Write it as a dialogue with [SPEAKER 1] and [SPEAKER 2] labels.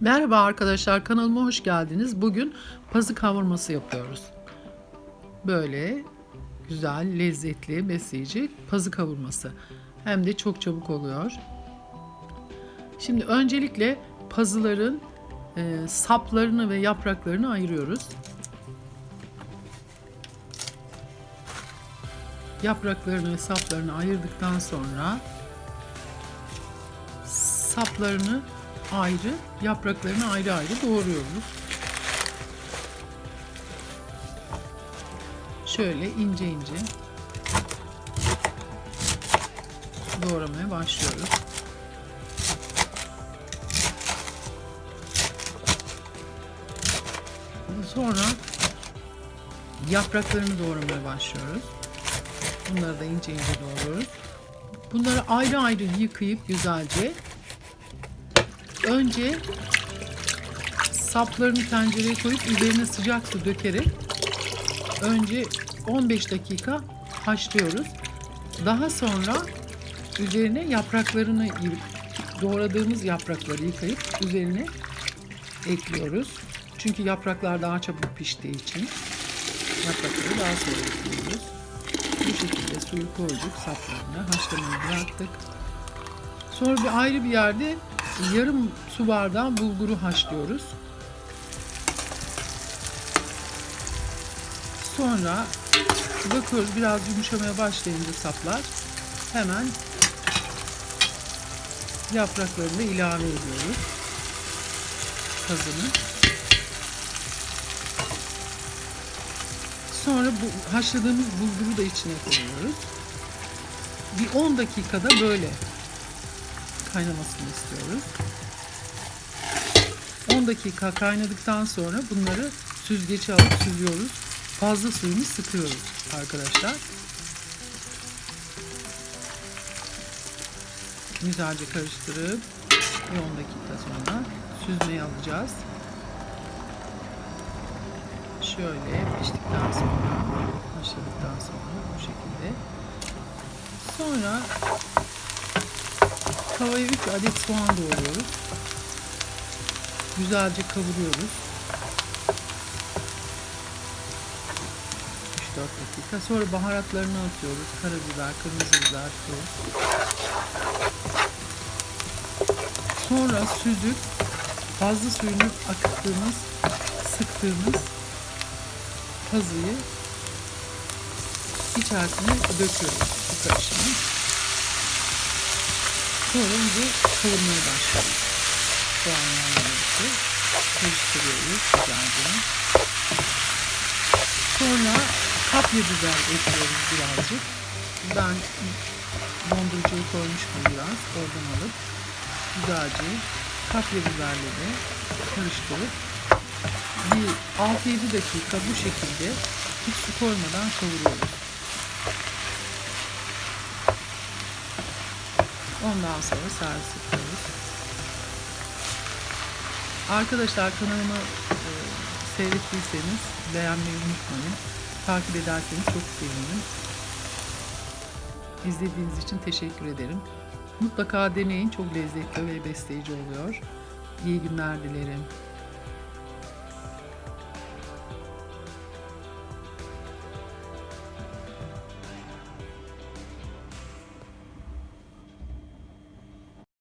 [SPEAKER 1] Merhaba arkadaşlar kanalıma hoş geldiniz. Bugün pazı kavurması yapıyoruz. Böyle güzel, lezzetli, besleyici pazı kavurması. Hem de çok çabuk oluyor. Şimdi öncelikle pazıların e, saplarını ve yapraklarını ayırıyoruz. Yapraklarını ve saplarını ayırdıktan sonra saplarını ayrı, yapraklarını ayrı ayrı doğruyoruz. Şöyle ince ince doğramaya başlıyoruz. Sonra yapraklarını doğramaya başlıyoruz. Bunları da ince ince doğruyoruz. Bunları ayrı ayrı yıkayıp güzelce önce saplarını tencereye koyup üzerine sıcak su dökerek önce 15 dakika haşlıyoruz. Daha sonra üzerine yapraklarını doğradığımız yaprakları yıkayıp üzerine ekliyoruz. Çünkü yapraklar daha çabuk piştiği için yaprakları daha sonra ekliyoruz. Bu şekilde suyu koyduk saplarını haşlamayı bıraktık. Sonra bir ayrı bir yerde yarım su bardağı bulguru haşlıyoruz. Sonra bakıyoruz biraz yumuşamaya başlayınca saplar hemen yapraklarını da ilave ediyoruz. Kazını. Sonra bu haşladığımız bulguru da içine koyuyoruz. Bir 10 dakikada böyle kaynamasını istiyoruz. 10 dakika kaynadıktan sonra bunları süzgece alıp süzüyoruz. Fazla suyunu sıkıyoruz arkadaşlar. Güzelce karıştırıp bir 10 dakika sonra süzmeye alacağız. Şöyle piştikten sonra, haşladıktan sonra bu şekilde. Sonra Tavaya 3 adet soğan doğruyoruz. Güzelce kavuruyoruz. 3-4 dakika. Sonra baharatlarını atıyoruz. Karabiber, kırmızı biber, tuz. Sonra süzüp fazla suyunu akıttığımız, sıktığımız pazıyı içerisine döküyoruz bu karışımı. İyice kavurmaya başlıyoruz. Soğanlarla birlikte karıştırıyoruz güzelce. Sonra kapya biber ekliyoruz birazcık. Ben dondurucuya koymuştum biraz. Oradan alıp güzelce kapya biberleri karıştırıp bir 6-7 dakika bu şekilde hiç su koymadan kavuruyoruz. Ondan sonra servis yapıyoruz. Arkadaşlar kanalımı e, seyrettiyseniz beğenmeyi unutmayın. Takip ederseniz çok sevinirim. İzlediğiniz için teşekkür ederim. Mutlaka deneyin. Çok lezzetli ve besleyici oluyor. İyi günler dilerim.